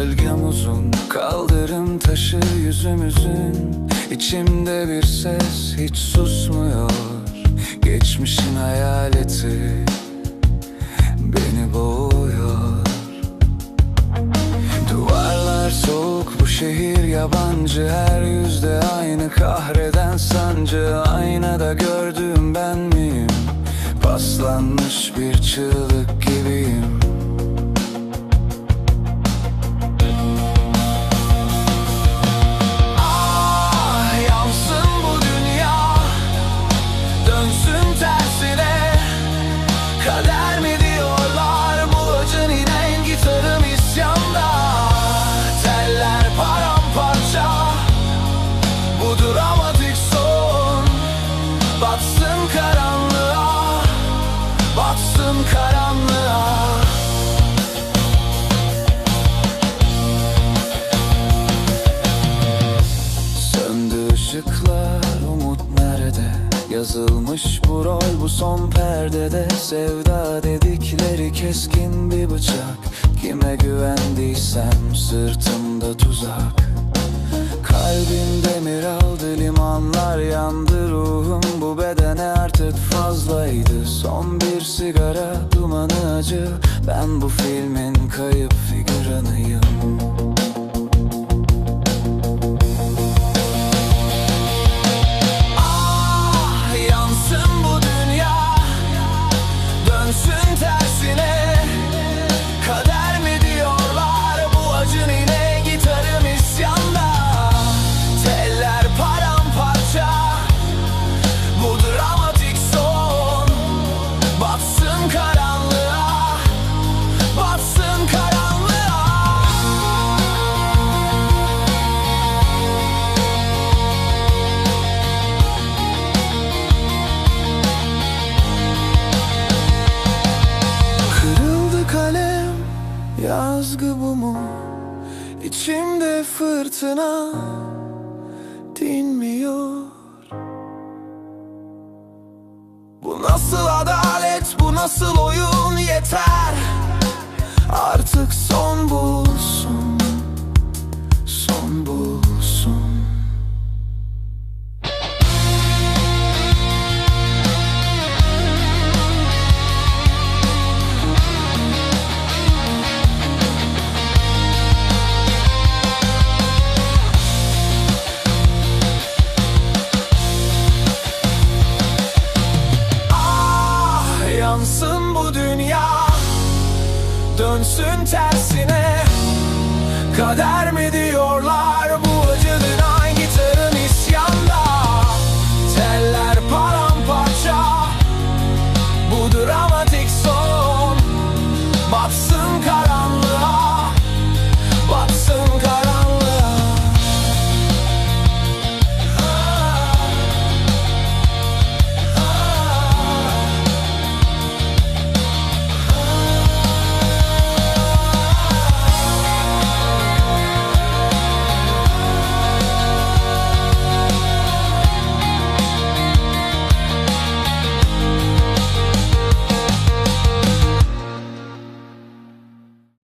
Gölgem uzun Kaldırım taşı yüzümüzün. İçimde bir ses hiç susmuyor. Geçmişin hayaleti Beni boğuyor. Duvarlar soğuk bu şehir yabancı. Her yüzde aynı kahreden sancı. Aynada gördüğüm ben miyim? Paslanmış bir çığlık gibiyim Yazılmış bu rol bu son perdede Sevda dedikleri keskin bir bıçak. Kime güvendiysem sırtımda tuzak. Kalbim demir aldı limanlar yandı ruhum Bu bedene artık fazlaydı. Son bir sigara dumanı acı Ben bu filmin kayıp figüranıyım fırtına dinmiyor. Bu nasıl adalet bu nasıl oyun? Yeter. Artık son bulsun Dönsün tersine. Kader mi diyorlar bu